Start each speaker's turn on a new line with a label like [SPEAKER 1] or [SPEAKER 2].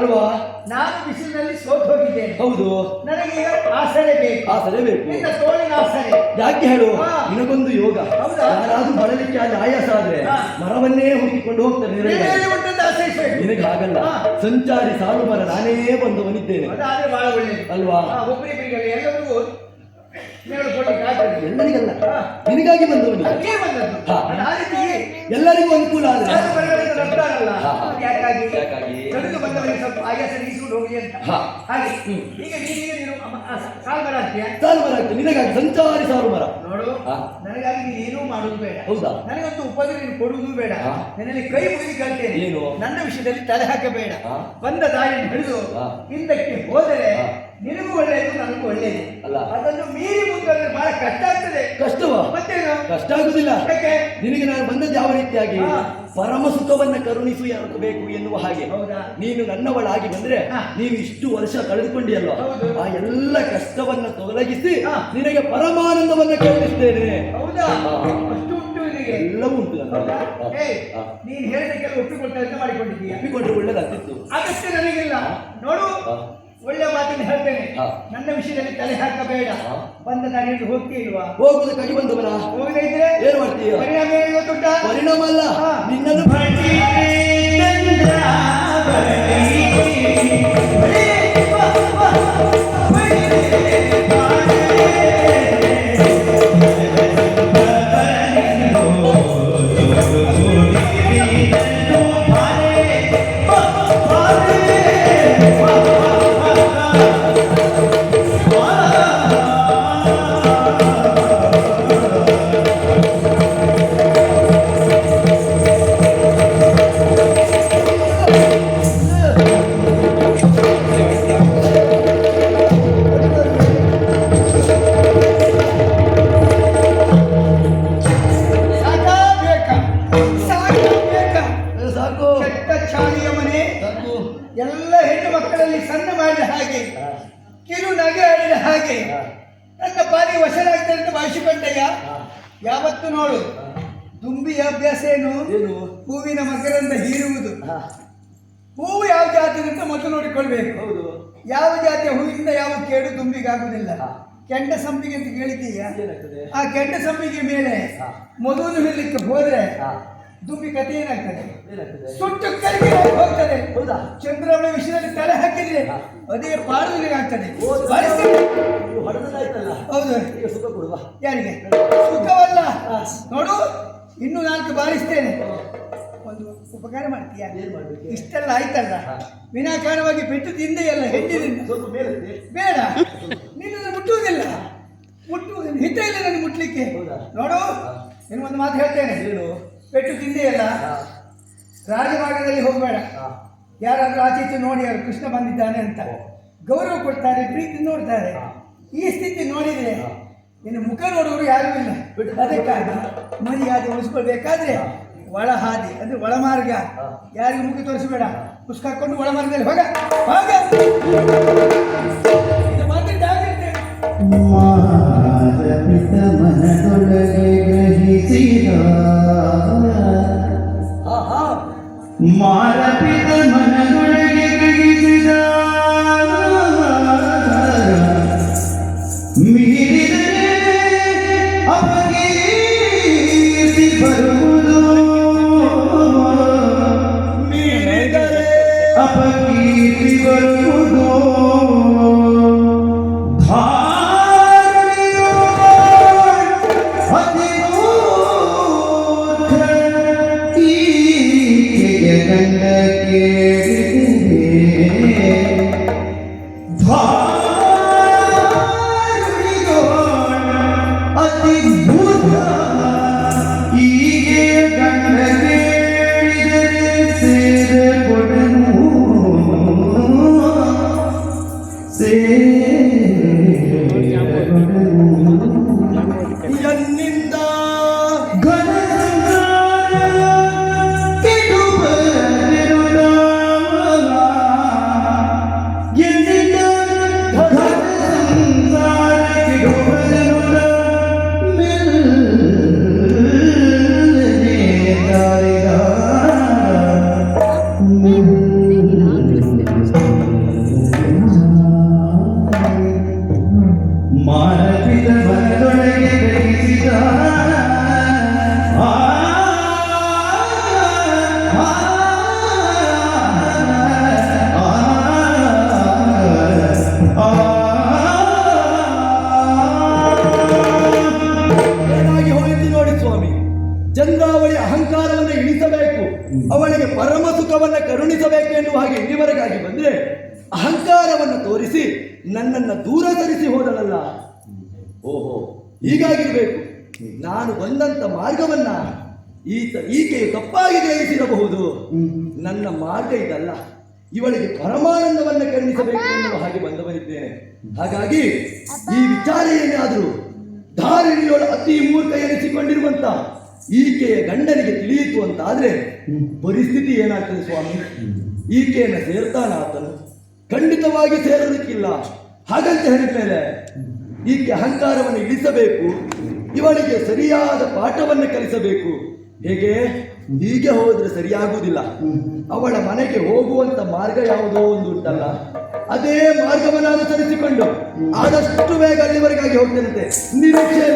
[SPEAKER 1] ಅಲ್ವಾ?
[SPEAKER 2] ನಾನು ಬಿಸಿಲಿನಲ್ಲಿ ಸೋತು ಹೋಗಿದ್ದೇನೆ
[SPEAKER 1] ಹೌದು.
[SPEAKER 2] ನನಗೆ ಈಗ ಆಸರೆ ಬೇಕು.
[SPEAKER 1] ಆಸರೆ ಬೇಕು.
[SPEAKER 2] ನಿನ್ನ ತೋಳಿನ ಆಸರೆ.
[SPEAKER 1] ಯಾಕೆ ಹೇಳು. ನಿನಗೊಂದು ಯೋಗ.
[SPEAKER 2] ಹೌದಾ?
[SPEAKER 1] ಯಾರಾದ್ರೂ ಬರಲಿಕ್ಕೆ ಅಲ್ಲಿ ಆಯಾಸ ಆದ್ರೆ. ಮರವನ್ನೇ ಹುಡುಕಿಕೊಂಡು ಹೋಗ್ತಾರೆ ನಿನಗೆ.
[SPEAKER 2] ಆಗಲ್ಲ
[SPEAKER 1] ಸಂಚಾರಿ ಸಾಲು ಮರ ನಾನೇ
[SPEAKER 2] ಬಂದು ಬಂದಿದ್ದೇನೆ
[SPEAKER 1] ಅಲ್ವಾ?
[SPEAKER 2] ಆಗ್ತದೆ
[SPEAKER 1] ಎಲ್ಲರಿಗಲ್ಲ. ನಿನಗಾಗಿ
[SPEAKER 2] ಬಂದವನು.
[SPEAKER 1] ಎಲ್ಲರಿಗೂ ಅನುಕೂಲ ಆದ್ರೆ.
[SPEAKER 2] ಯಾಕಾಗಿ? ನಡೆದು ಬಂದವರಿಗೆ ಸ್ವಲ್ಪ ಆಯಾಸ ನೀಸಿಕೊಂಡು ಹೋಗಿ ಅಂತ. ಹಾಗೆ. ಈಗ ನೀನು ನೀನು ಸಾಲು ಮರ ಹಾಕ್ತೀಯ
[SPEAKER 1] ಸಾಲು ಮರ ಆಗ್ತದೆ ನಿನಗಾಗಿ ಸಂಚಾರಿ ಸಾಲು ಮರ
[SPEAKER 2] ನೋಡು. ನನಗಾಗಿ ನೀನು ಏನೂ ಮಾಡುವುದು ಬೇಡ
[SPEAKER 1] ಹೌದಾ?
[SPEAKER 2] ನನಗಂತೂ ಉಪದ್ರವ ನೀನು ಕೊಡುವುದು ಬೇಡ. ನನ್ನಲ್ಲಿ ಕೈ ಮುಗಿದು ಕೇಳ್ತೇನೆ
[SPEAKER 1] ನೀನು
[SPEAKER 2] ನನ್ನ ವಿಷಯದಲ್ಲಿ ತಲೆ ಹಾಕಬೇಡ ಬಂದ ದಾರಿಯನ್ನು ಹಿಡಿದು. ಹಿಂದಕ್ಕೆ ಹೋದರೆ. ನಿನಗೂ ಒಳ್ಳೆಯದು ನನಗೂ ಒಳ್ಳೆಯದು
[SPEAKER 1] ಅಲ್ಲ.
[SPEAKER 2] ಅದನ್ನು ಮೀರಿ ಮುಂದೆ ಬಹಳ ಕಷ್ಟ
[SPEAKER 1] ಕಷ್ಟ ಆಗುದಿಲ್ಲ? ನಿನಗೆ ನಾನು ಬಂದದ್ದು ಯಾವ ರೀತಿಯಾಗಿ? ಪರಮ ಸುಖವನ್ನ ಕರುಣಿಸು ಬೇಕು ಎನ್ನುವ ಹಾಗೆ? ನೀನು ನನ್ನವಳಾಗಿ ಬಂದ್ರೆ
[SPEAKER 2] ನೀವು
[SPEAKER 1] ನೀನು ಇಷ್ಟು ವರ್ಷ ಕಳೆದುಕೊಂಡಿ
[SPEAKER 2] ಅಲ್ವಾ
[SPEAKER 1] ಆ ಎಲ್ಲ ಕಷ್ಟವನ್ನ ತೊಲಗಿಸಿ. ನಿನಗೆ ಪರಮಾನಂದವನ್ನ ಕರುಣಿಸ್ತೇನೆ ಎಲ್ಲವೂ ಉಂಟು.
[SPEAKER 2] ನೀನ್ ಅಂತ ಮಾಡಿಕೊಂಡಿದ್ದೀಯ?
[SPEAKER 1] ಒಪ್ಪಿಕೊಂಡ್ರೆ ಒಳ್ಳೇದಾಗ್ತಿತ್ತು.
[SPEAKER 2] ಅಗತ್ಯ ನನಗಿಲ್ಲ. ನೋಡು. ಒಳ್ಳೆ ಮಾತನ್ನು ಹೇಳ್ತೇನೆ. ನನ್ನ ವಿಷಯದಲ್ಲಿ ತಲೆ ಹಾಕಬೇಡ. ಬಂದ ದಾರಿಯಲ್ಲಿ ಹೋಗ್ತೀಲ್ವಾ
[SPEAKER 1] ಕಡಿ ಬಂದು
[SPEAKER 2] ಹೋಗದೇ ಇದ್ರೆ
[SPEAKER 1] ಏನು ಮಾಡ್ತೀಯ?
[SPEAKER 2] ಪರಿಣಾಮ
[SPEAKER 1] ಪರಿಣಾಮ ಅಲ್ಲ. ನಿನ್ನನ್ನು ನಿನ್ನನ್ನು
[SPEAKER 2] ಕಿರು ನಗೆ ಆಡಿದ ಹಾಗೆ. ನನ್ನ ಬಾರಿ ವಶರಾಗ್ತದೆ ಅಂತ ಭಾವಿಸಿಕೊಂಡೆಯ
[SPEAKER 1] ಹಾ.
[SPEAKER 2] ಯಾವತ್ತು ನೋಡು. ದುಂಬಿಯ ಅಭ್ಯಾಸ ಏನು?
[SPEAKER 1] ಏನು?
[SPEAKER 2] ಹೂವಿನ ಮಕರಂದ ಹೀರುವುದು. ಹೂವು ಯಾವ ಜಾತಿ ಅಂತ ಮೊದಲು ನೋಡಿಕೊಳ್ಬೇಕು.
[SPEAKER 1] ಹೌದು.
[SPEAKER 2] ಯಾವ ಜಾತಿಯ ಹೂವಿನಿಂದ ಯಾವ ಕೇಡು ದುಂಬಿಗಾಗುವುದಿಲ್ಲ. ಕೆಂಡ ಸಂಪಿಗೆ ಅಂತ ಕೇಳಿದೀಯ ಆ ಕೆಂಡ ಸಂಪಿಗೆ ಮೇಲೆ
[SPEAKER 1] ಹಾ.
[SPEAKER 2] ಹೇಳಲಿಕ್ಕೆ ಹೋದ್ರೆ. ದುಂಬಿ ಕಥೆ ಏನಾಗ್ತದೆ? ಸುಟ್ಟು ಕರಿಗೆ ಚಂದ್ರವಳ ವಿಷಯದಲ್ಲಿ ತಲೆ ಹಾಕಿದ್ರೆ ಅದೇ ಪಾಡು
[SPEAKER 1] ನಿಮಗೆ ಹೊಡೆದಾಯ್ತಲ್ಲ
[SPEAKER 2] ಹೌದು.
[SPEAKER 1] ಈಗ ಸುಖ ಕೊಡುವ.
[SPEAKER 2] ಯಾರಿಗೆ? ಸುಖವಲ್ಲ. ನೋಡು ಇನ್ನು ನಾಲ್ಕು ಬಾರಿಸ್ತೇನೆ. ಒಂದು ಉಪಕಾರ ಮಾಡ್ತೀಯ? ಇಷ್ಟೆಲ್ಲ ಆಯ್ತಲ್ಲ. ವಿನಾಕಾರವಾಗಿ ಪೆಟ್ಟು ತಿಂದೆ
[SPEAKER 1] ಎಲ್ಲ ಮೇಲೆ
[SPEAKER 2] ಬೇಡ. ನಿನ್ನನ್ನು ಮುಟ್ಟುವುದಿಲ್ಲ. ಮುಟ್ಟು ಹಿತ ಇಲ್ಲ ನನಗೆ ಮುಟ್ಲಿಕ್ಕೆ? ನೋಡು
[SPEAKER 1] ನಿನ್ಗೊಂದು
[SPEAKER 2] ನಿನ್ನ ಒಂದು ಮಾತು ಹೇಳ್ತೇನೆ. ಪೆಟ್ಟು ತಿಂದೆ
[SPEAKER 1] ಅಲ್ಲ
[SPEAKER 2] ರಾಜಮಾರ್ಗದಲ್ಲಿ ಹೋಗಬೇಡ. ಯಾರಾದ್ರೂ ಆಚೆ ಈಚೆ ನೋಡಿ ಅವರು ಕೃಷ್ಣ ಬಂದಿದ್ದಾನೆ ಅಂತ. ಗೌರವ ಕೊಡ್ತಾರೆ ಪ್ರೀತಿ ನೋಡ್ತಾರೆ. ಈ ಸ್ಥಿತಿ ನೋಡಿದರೆ
[SPEAKER 1] ಇನ್ನು
[SPEAKER 2] ನಿನ್ನ ಮುಖ ನೋಡೋರು ಯಾರೂ ಇಲ್ಲ.
[SPEAKER 1] ಬಿಟ್ಟು
[SPEAKER 2] ಅದಕ್ಕಾಗಿ ಮರ್ಯಾದೆ ಉಳಿಸ್ಕೊಳ್ಬೇಕಾದ್ರೆ ಒಳ ಹಾದಿ ಅಂದರೆ
[SPEAKER 1] ಒಳಮಾರ್ಗ.
[SPEAKER 2] ಯಾರಿಗೂ ಮುಖ ತೋರಿಸಬೇಡ. ಪುಸ್ತಕ ಹಾಕೊಂಡು ಒಳಮಾರ್ಗದಲ್ಲಿ ಹೋಗ. ಹೋಗ. ಇದು
[SPEAKER 3] ಚಂದ್ರಾವಳಿ ಅಹಂಕಾರವನ್ನು ಇಳಿಸಬೇಕು ಅವಳಿಗೆ ಪರಮ
[SPEAKER 1] ಸುಖವನ್ನು ಕರುಣಿಸಬೇಕು ಎನ್ನುವ ಹಾಗೆ ಇಲ್ಲಿವರೆಗಾಗಿ ಬಂದರೆ ಅಹಂಕಾರವನ್ನು ತೋರಿಸಿ ನನ್ನನ್ನು ದೂರ ಸರಿಸಿ ಹೋದಳಲ್ಲ ಓಹೋ. ಹೀಗಾಗಿರಬೇಕು. ನಾನು ಬಂದಂಥ ಮಾರ್ಗವನ್ನ ಈತ ಈಕೆಯು ತಪ್ಪಾಗಿ ಗ್ರಹಿಸಿರಬಹುದು. ನನ್ನ ಮಾರ್ಗ ಇದಲ್ಲ. ಇವಳಿಗೆ ಪರಮಾನಂದವನ್ನು ಕರುಣಿಸಬೇಕು ಎನ್ನುವ ಹಾಗೆ ಬಂದವರಿದ್ದೇನೆ. ಹಾಗಾಗಿ ಈ ವಿಚಾರ ಏನಾದರೂ ಧಾರಿಣಿಯೋಳು ಅತಿ ಮೂರ್ತ ಎನಿಸಿಕೊಂಡಿರುವಂತಹ ಈಕೆಯ ಗಂಡನಿಗೆ ತಿಳಿಯಿತು ಅಂತಾದ್ರೆ ಪರಿಸ್ಥಿತಿ ಏನಾಗ್ತದೆ ಸ್ವಾಮಿ? ಈಕೆಯನ್ನು ಸೇರ್ತಾನ ಆತನು? ಖಂಡಿತವಾಗಿ ಸೇರೋದಕ್ಕಿಲ್ಲ. ಹಾಗಂತ ಹೇಳಿದ್ಮೇಲೆ ಈಕೆ ಅಹಂಕಾರವನ್ನು ಇಳಿಸಬೇಕು, ಇವಳಿಗೆ ಸರಿಯಾದ ಪಾಠವನ್ನು ಕಲಿಸಬೇಕು. ಹೇಗೆ? ಹೀಗೆ ಹೋದ್ರೆ ಸರಿಯಾಗುವುದಿಲ್ಲ. ಅವಳ ಮನೆಗೆ ಹೋಗುವಂತ ಮಾರ್ಗ ಯಾವುದೋ ಒಂದು ಉಂಟಲ್ಲ, ಅದೇ ಮಾರ್ಗವನ್ನು ಅನುಸರಿಸಿಕೊಂಡು ಆದಷ್ಟು ಬೇಗ ಅಲ್ಲಿವರೆಗಾಗಿ ಹೋಗ್ತೇನಂತೆ. ನಿರೀಕ್ಷೆ